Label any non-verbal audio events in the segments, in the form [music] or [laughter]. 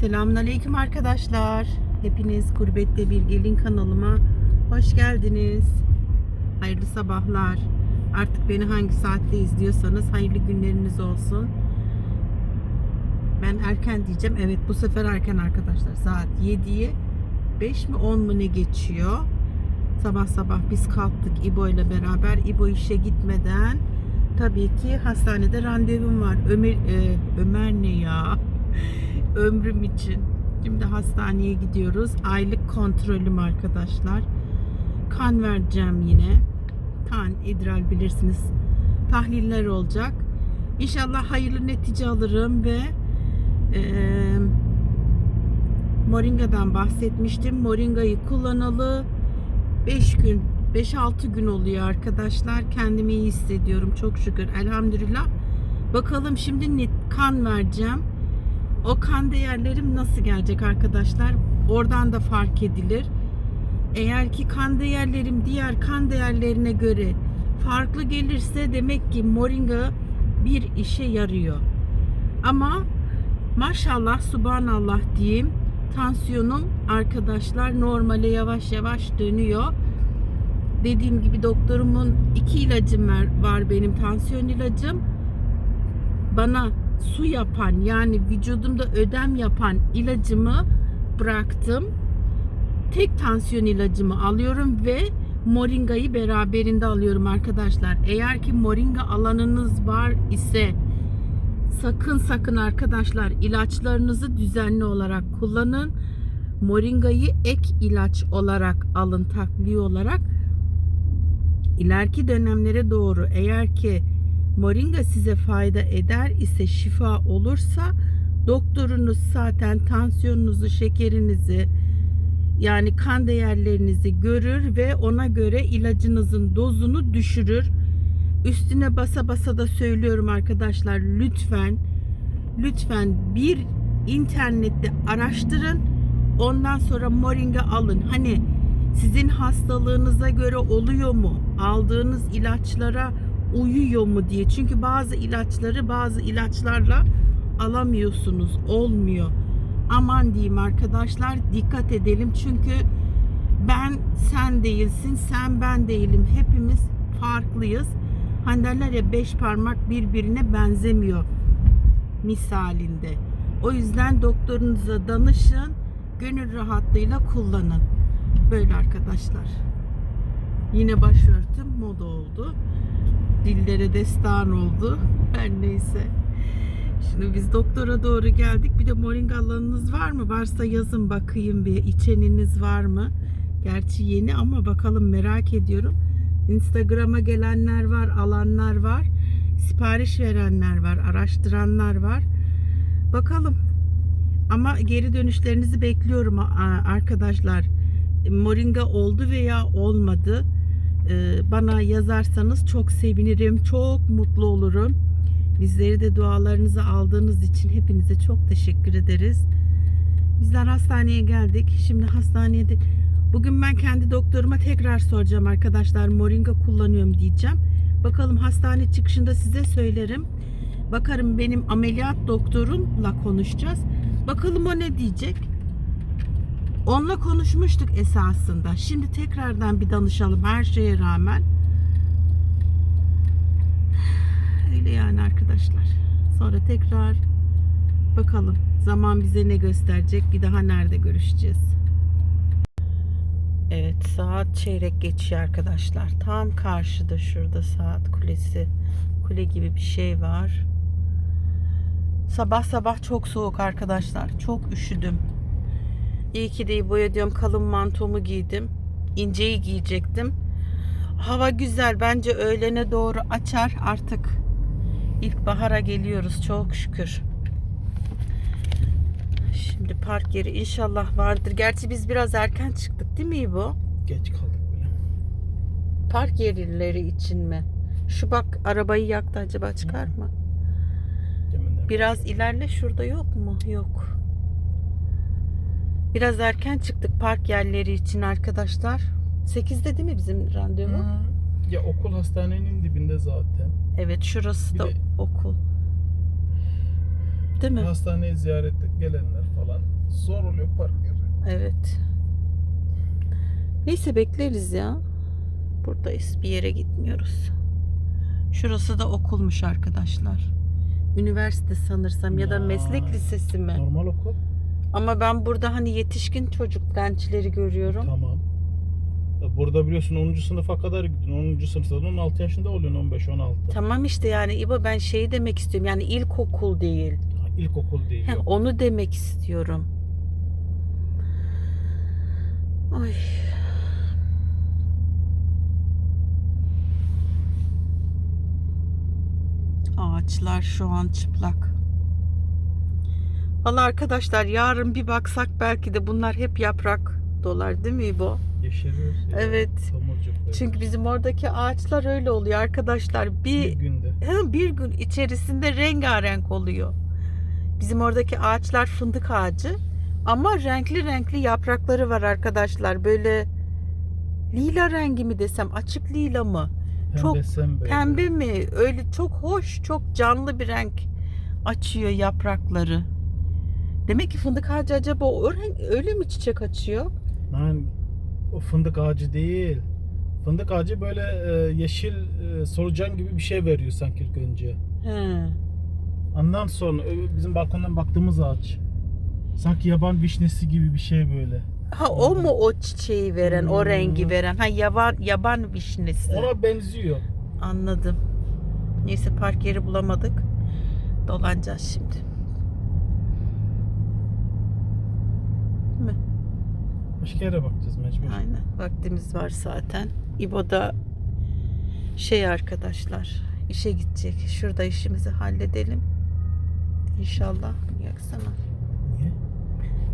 Selamünaleyküm arkadaşlar. Hepiniz Gurbette Bir Gelin kanalıma hoş geldiniz. Hayırlı sabahlar. Artık beni hangi saatte izliyorsanız hayırlı günleriniz olsun. Ben erken diyeceğim. Evet bu sefer erken arkadaşlar. Saat 7'yi 5 mi 10 mu ne geçiyor? Sabah sabah biz kalktık İbo ile beraber. İbo işe gitmeden tabii ki hastanede randevum var. Ömer e, Ömer ne ya? Ömrüm için. Şimdi hastaneye gidiyoruz. Aylık kontrolüm arkadaşlar. Kan vereceğim yine. Kan, idrar bilirsiniz. Tahliller olacak. İnşallah hayırlı netice alırım ve eee Moringa'dan bahsetmiştim. Moringa'yı kullanalı 5 gün, 5-6 gün oluyor arkadaşlar. Kendimi iyi hissediyorum çok şükür. Elhamdülillah. Bakalım şimdi kan vereceğim. O kan değerlerim nasıl gelecek arkadaşlar? Oradan da fark edilir. Eğer ki kan değerlerim diğer kan değerlerine göre farklı gelirse demek ki moringa bir işe yarıyor. Ama maşallah subhanallah diyeyim tansiyonum arkadaşlar normale yavaş yavaş dönüyor. Dediğim gibi doktorumun iki ilacım var, var benim tansiyon ilacım. Bana su yapan yani vücudumda ödem yapan ilacımı bıraktım. Tek tansiyon ilacımı alıyorum ve moringayı beraberinde alıyorum arkadaşlar. Eğer ki moringa alanınız var ise sakın sakın arkadaşlar ilaçlarınızı düzenli olarak kullanın. Moringayı ek ilaç olarak alın takviye olarak. İleriki dönemlere doğru eğer ki moringa size fayda eder ise şifa olursa doktorunuz zaten tansiyonunuzu, şekerinizi yani kan değerlerinizi görür ve ona göre ilacınızın dozunu düşürür. Üstüne basa basa da söylüyorum arkadaşlar lütfen lütfen bir internette araştırın. Ondan sonra moringa alın. Hani sizin hastalığınıza göre oluyor mu? Aldığınız ilaçlara uyuyor mu diye. Çünkü bazı ilaçları bazı ilaçlarla alamıyorsunuz. Olmuyor. Aman diyeyim arkadaşlar dikkat edelim. Çünkü ben sen değilsin, sen ben değilim. Hepimiz farklıyız. Hani derler ya beş parmak birbirine benzemiyor misalinde. O yüzden doktorunuza danışın. Gönül rahatlığıyla kullanın. Böyle arkadaşlar. Yine başörtüm moda oldu. Dillere destan oldu. Her neyse. Şimdi biz doktora doğru geldik. Bir de moringa alanınız var mı? Varsa yazın bakayım bir. İçeniniz var mı? Gerçi yeni ama bakalım merak ediyorum. Instagram'a gelenler var, alanlar var. Sipariş verenler var, araştıranlar var. Bakalım. Ama geri dönüşlerinizi bekliyorum arkadaşlar. Moringa oldu veya olmadı. Ee, Bana yazarsanız çok sevinirim, çok mutlu olurum. Bizleri de dualarınızı aldığınız için hepinize çok teşekkür ederiz. Bizler hastaneye geldik. Şimdi hastanede bugün ben kendi doktoruma tekrar soracağım arkadaşlar. Moringa kullanıyorum diyeceğim. Bakalım hastane çıkışında size söylerim. Bakarım benim ameliyat doktorumla konuşacağız. Bakalım o ne diyecek. Onunla konuşmuştuk esasında. Şimdi tekrardan bir danışalım her şeye rağmen. Öyle yani arkadaşlar. Sonra tekrar bakalım zaman bize ne gösterecek. Bir daha nerede görüşeceğiz. Evet saat çeyrek geçiyor arkadaşlar. Tam karşıda şurada saat kulesi. Kule gibi bir şey var. Sabah sabah çok soğuk arkadaşlar. Çok üşüdüm. İyi ki de boya diyorum kalın mantomu giydim. İnceyi giyecektim. Hava güzel. Bence öğlene doğru açar artık. İlkbahara geliyoruz çok şükür. Şimdi park yeri inşallah vardır. Gerçi biz biraz erken çıktık değil mi bu? Geç kaldık bile. Park yerleri için mi? Şu bak arabayı yaktı acaba çıkar mı? Biraz ilerle şurada yok mu? Yok. Biraz erken çıktık park yerleri için arkadaşlar. 8'de değil mi bizim randevu? Hı. Ya okul hastanenin dibinde zaten. Evet şurası Bir da de- okul. Değil mi? Hastaneye ziyarete gelenler falan Zor oluyor park yeri. Evet. Neyse bekleriz ya. Buradayız. Bir yere gitmiyoruz. Şurası da okulmuş arkadaşlar. Üniversite sanırsam ya da Ya. meslek lisesi mi? Normal okul. Ama ben burada hani yetişkin çocuk gençleri görüyorum. Tamam. Burada biliyorsun 10. sınıfa kadar gittin. 10. sınıfta da 16 yaşında oluyorsun 15-16. Tamam işte yani İbo ben şeyi demek istiyorum. Yani ilkokul değil. Ha, İlkokul değil. He, yok. onu demek istiyorum. Ay. Ağaçlar şu an çıplak. Valla arkadaşlar yarın bir baksak belki de bunlar hep yaprak dolar değil mi İbo? Yeşeriyoruz ya. Evet. Çünkü bizim oradaki ağaçlar öyle oluyor arkadaşlar. bir Bir günde. He, bir gün içerisinde rengarenk oluyor. Bizim oradaki ağaçlar fındık ağacı ama renkli renkli yaprakları var arkadaşlar. Böyle lila rengi mi desem, açık lila mı? Çok Pembe böyle. Pembe mi? Öyle çok hoş, çok canlı bir renk açıyor yaprakları. Demek ki fındık ağacı acaba o öyle mi çiçek açıyor? Lan o fındık ağacı değil. Fındık ağacı böyle e, yeşil e, solucan gibi bir şey veriyor sanki ilk önce. He. Ondan sonra bizim balkondan baktığımız ağaç. Sanki yaban vişnesi gibi bir şey böyle. Ha o mu o çiçeği veren, o Hmm. rengi veren? Ha yaban yaban vişnesi. Ona benziyor. Anladım. Neyse park yeri bulamadık. Dolanacağız şimdi. Değil mi? Başka yere bakacağız mecbur. Aynen. Vaktimiz var zaten. İbo da şey arkadaşlar işe gidecek. Şurada işimizi halledelim. İnşallah. Yaksana. Niye?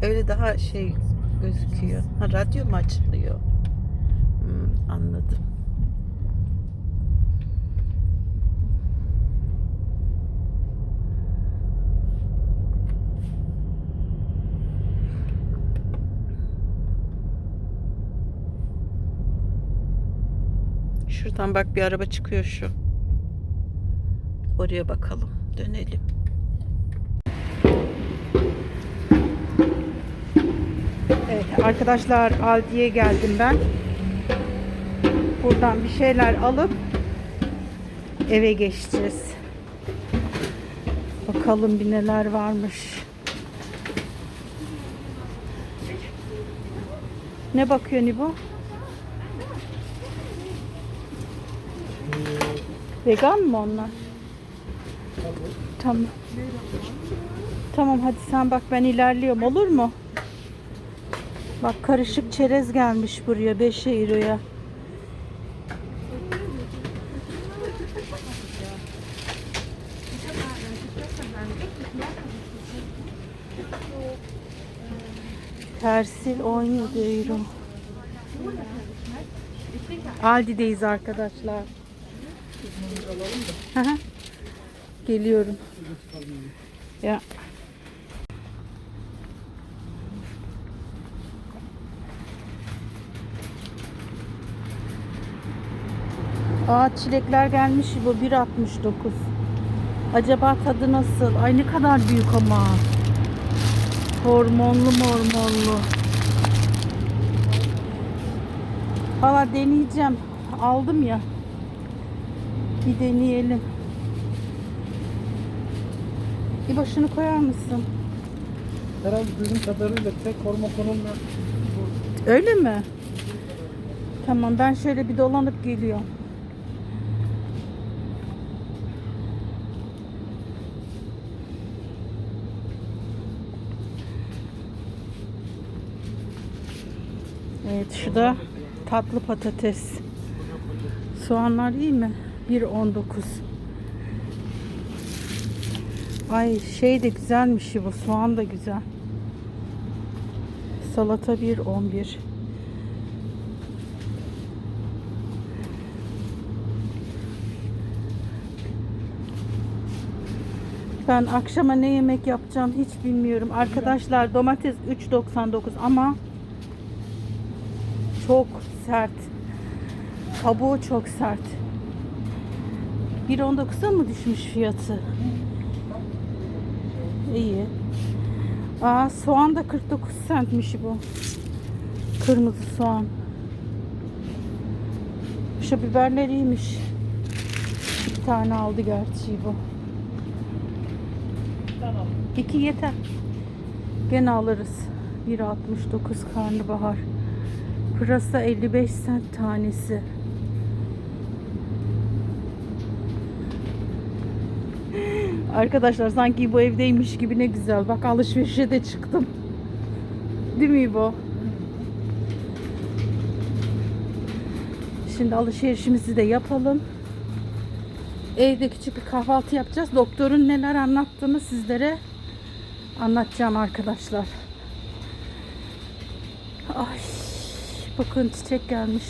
Öyle daha şey gözüküyor. Ha, radyo mu açılıyor? Hmm, anladım. Şuradan bak bir araba çıkıyor şu. Oraya bakalım. Dönelim. Evet arkadaşlar Aldi'ye geldim ben. Buradan bir şeyler alıp eve geçeceğiz. Bakalım bir neler varmış. Ne bakıyor bu? Vegan mı onlar? Tamam. Tamam hadi sen bak ben ilerliyorum olur mu? Bak karışık çerez gelmiş buraya 5 euroya. Persil 17 euro. Aldi'deyiz arkadaşlar. Hı. Geliyorum. Ya. Aa çilekler gelmiş bu 1.69. Acaba tadı nasıl? Ay ne kadar büyük ama. Hormonlu mormonlu. Valla deneyeceğim. Aldım ya. Bir deneyelim. Bir başını koyar mısın? Herhalde duyduğum kadarıyla tek hormon konulmayan Öyle mi? Tamam ben şöyle bir dolanıp geliyorum. Evet şu da tatlı patates. Soğanlar iyi mi? 1.19. Ay şey de güzelmiş bu. Soğan da güzel. Salata 1.11. Ben akşama ne yemek yapacağım hiç bilmiyorum. Arkadaşlar domates 3.99 ama çok sert. Kabuğu çok sert. 1.19'a mı düşmüş fiyatı? İyi. Aa soğan da 49 centmiş bu. Kırmızı soğan. Şu biberler iyiymiş. Bir tane aldı gerçi bu. Tamam. İki yeter. Gene alırız. 1.69 karnabahar. Pırasa 55 cent tanesi. Arkadaşlar sanki bu evdeymiş gibi ne güzel. Bak alışverişe de çıktım. Değil mi bu? Şimdi alışverişimizi de yapalım. Evde küçük bir kahvaltı yapacağız. Doktorun neler anlattığını sizlere anlatacağım arkadaşlar. Ay, bakın çiçek gelmiş.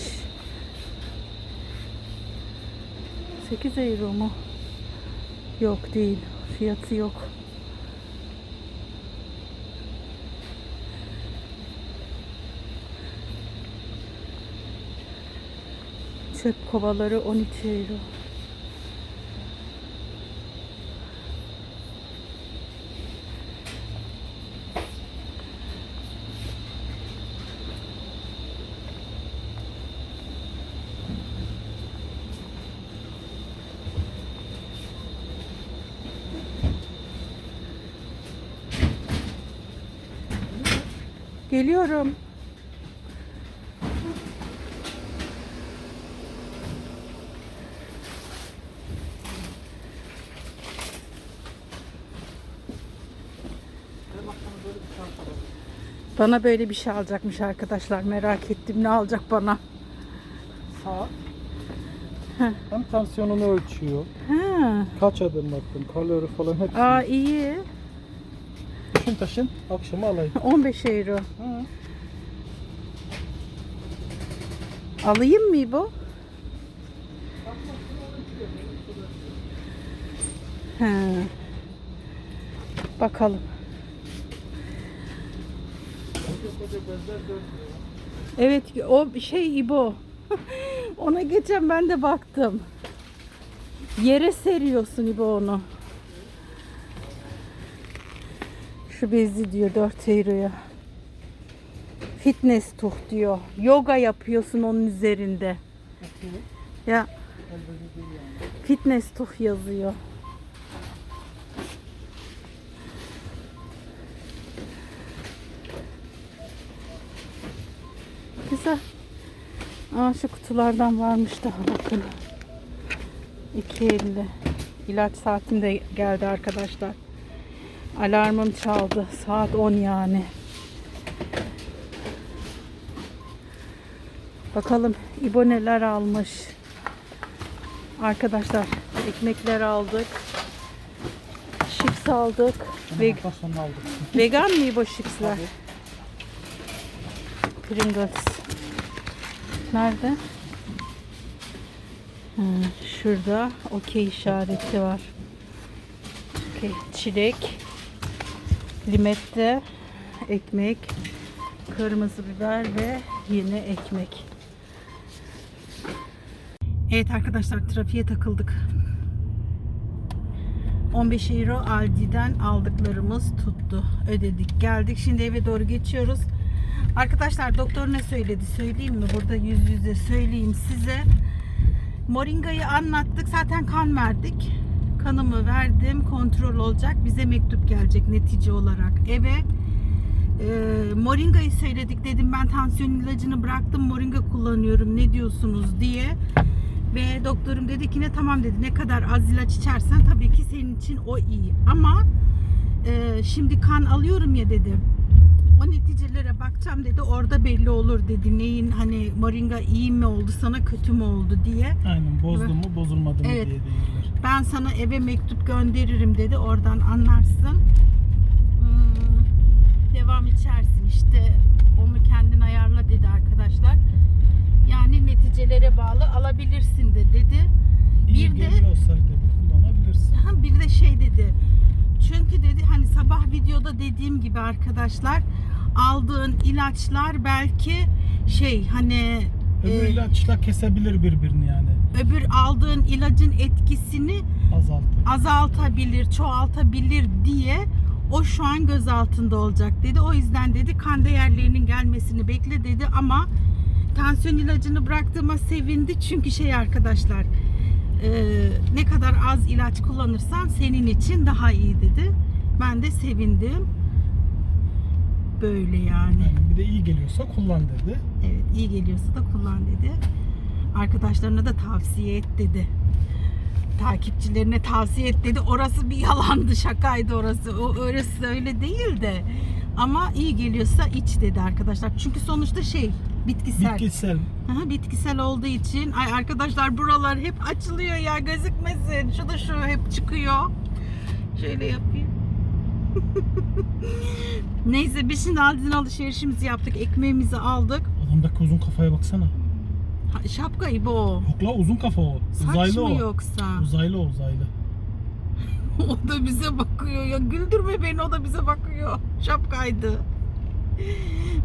8 euro mu? Yok değil. Fiyatı yok. Çöp kovaları 13 euro. Geliyorum. Bana böyle bir şey alacakmış arkadaşlar. Merak ettim ne alacak bana. Saat. Heh. Hem tansiyonunu ölçüyor. Ha. Kaç adım attın, kalori falan hepsi. Aa iyi. Taşın taşın, akşama alayım. 15 [laughs] euro. Hı. Alayım mı bu? He. Bakalım. Evet o şey İbo. [laughs] Ona geçen ben de baktım. Yere seriyorsun İbo onu. Şu bezi diyor 4 euroya. Fitness tuh diyor. Yoga yapıyorsun onun üzerinde. Ya fitness tuh yazıyor. Güzel. Aa, şu kutulardan varmış daha bakın. 2.50. İlaç saatim de geldi arkadaşlar. Alarmım çaldı. Saat 10 yani. Bakalım İbo neler almış. Arkadaşlar ekmekler aldık. Chips aldık. Ve aldık. vegan mı İbo chipsler? Pringles. Nerede? Ha, şurada okey işareti var. Okey. Çilek. Limette ekmek. Kırmızı biber ve yine ekmek. Evet arkadaşlar trafiğe takıldık. 15 euro Aldi'den aldıklarımız tuttu. Ödedik. Geldik. Şimdi eve doğru geçiyoruz. Arkadaşlar doktor ne söyledi söyleyeyim mi? Burada yüz yüze söyleyeyim size. Moringa'yı anlattık. Zaten kan verdik. Kanımı verdim. Kontrol olacak. Bize mektup gelecek netice olarak eve. Ee, Moringa'yı söyledik dedim. Ben tansiyon ilacını bıraktım. Moringa kullanıyorum. Ne diyorsunuz diye. Ve doktorum dedi ki ne tamam dedi. Ne kadar az ilaç içersen tabii ki senin için o iyi. Ama e, şimdi kan alıyorum ya dedi. O neticelere bakacağım dedi. Orada belli olur dedi. Neyin hani moringa iyi mi oldu sana kötü mü oldu diye. Aynen bozdu mu bozulmadı mı Evet. diye değiller. Ben sana eve mektup gönderirim dedi. Oradan anlarsın. Hmm, devam içersin işte. Onu kendin ayarla dedi arkadaşlar. Yani neticelere bağlı alabilirsin de dedi. İyi Bir de- dedi kullanabilirsin. Ha, bir de şey dedi. Çünkü dedi hani sabah videoda dediğim gibi arkadaşlar aldığın ilaçlar belki şey hani Öbür e, ilaçlar kesebilir birbirini yani. öbür aldığın ilacın etkisini Azaltır. azaltabilir, çoğaltabilir diye O şu an göz altında olacak dedi. O yüzden dedi kan değerlerinin gelmesini bekle dedi ama tansiyon ilacını bıraktığıma sevindi. Çünkü şey arkadaşlar e, ne kadar az ilaç kullanırsan senin için daha iyi dedi. Ben de sevindim. Böyle yani. Yani bir de iyi geliyorsa kullan dedi. Evet iyi geliyorsa da kullan dedi. Arkadaşlarına da tavsiye et dedi. Takipçilerine tavsiye et dedi. Orası bir yalandı, şakaydı orası. O orası öyle değil de. Ama iyi geliyorsa iç dedi arkadaşlar. Çünkü sonuçta şey bitkisel. Bitkisel. Aha, bitkisel olduğu için ay arkadaşlar buralar hep açılıyor ya gözükmesin. Şu da şu hep çıkıyor. Şöyle yapayım. [laughs] Neyse biz şimdi Aldi'den alışverişimizi yaptık. Ekmeğimizi aldık. Adamdaki uzun kafaya baksana. Ha, şapkayı bu. o. Yok la uzun kafa o. Saç uzaylı mı o. yoksa? Uzaylı o uzaylı. [laughs] o da bize bakıyor ya. Güldürme beni o da bize bakıyor. Şapkaydı.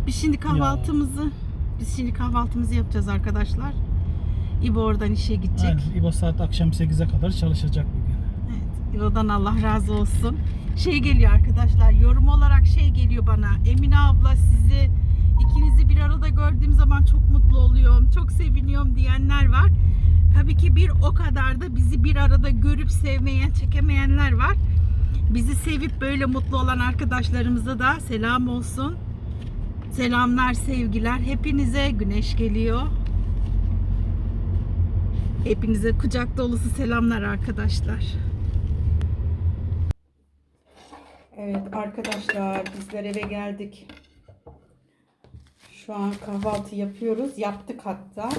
Biz şimdi kahvaltımızı biz şimdi kahvaltımızı yapacağız arkadaşlar. İbo oradan işe gidecek. Aynen. İbo saat akşam 8'e kadar çalışacak bugün. Evet, İbo'dan Allah razı olsun. Şey geliyor arkadaşlar, yorum olarak şey geliyor bana. Emine abla sizi ikinizi bir arada gördüğüm zaman çok mutlu oluyorum, çok seviniyorum diyenler var. Tabii ki bir o kadar da bizi bir arada görüp sevmeyen, çekemeyenler var. Bizi sevip böyle mutlu olan arkadaşlarımıza da selam olsun. Selamlar, sevgiler. Hepinize güneş geliyor. Hepinize kucak dolusu selamlar arkadaşlar. Evet arkadaşlar bizler eve geldik. Şu an kahvaltı yapıyoruz. Yaptık hatta.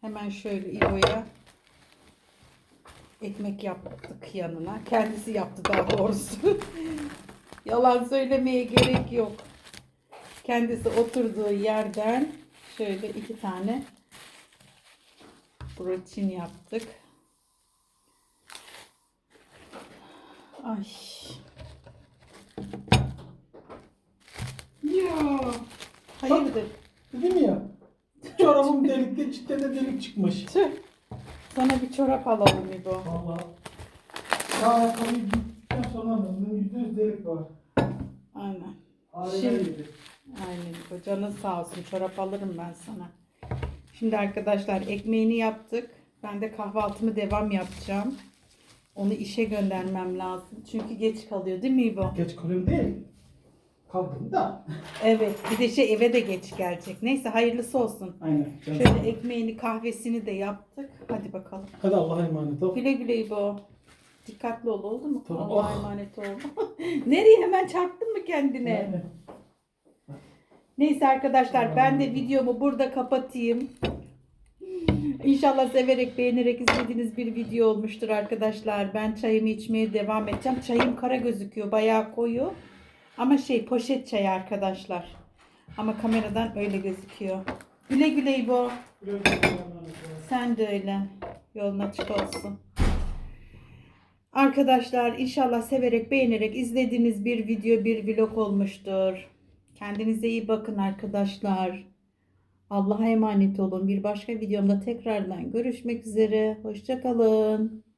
Hemen şöyle İbo'ya ekmek yaptık yanına. Kendisi yaptı daha doğrusu. [laughs] Yalan söylemeye gerek yok. Kendisi oturduğu yerden şöyle iki tane broçin yaptık. Ay. Ya Hayırdır? dedim ya. Çorabım [laughs] delikte cidden de delik çıkmış. Tüh. Sana bir çorap alalım İbo. Valla. Ya ayakkabıyı giydikten sonra anladım. Yüzde yüz delik var. Aynen. Harika Şimdi-. Aynen İbo. Canın sağ olsun. Çorap alırım ben sana. Şimdi arkadaşlar ekmeğini yaptık. Ben de kahvaltımı devam yapacağım. Onu işe göndermem lazım. Çünkü geç kalıyor değil mi İbo? Geç kalıyorum değil. Kaldım da. Evet. Bir de şey eve de geç gelecek. Neyse hayırlısı olsun. Aynen. Şöyle ekmeğini kahvesini de yaptık. Hadi bakalım. Hadi Allah'a emanet ol. Güle güle İbo. Dikkatli ol oldu mu? Tamam. Allah'a Oh. emanet ol. [laughs] Nereye hemen çarptın mı kendine? Neyse arkadaşlar ben de videomu burada kapatayım. İnşallah severek beğenerek izlediğiniz bir video olmuştur arkadaşlar. Ben çayımı içmeye devam edeceğim. Çayım kara gözüküyor bayağı koyu. Ama şey poşet çayı arkadaşlar. Ama kameradan öyle gözüküyor. Güle güle İbo. Sen de öyle. Yolun açık olsun. Arkadaşlar inşallah severek beğenerek izlediğiniz bir video bir vlog olmuştur. Kendinize iyi bakın arkadaşlar. Allah'a emanet olun. Bir başka videomda tekrardan görüşmek üzere. Hoşçakalın.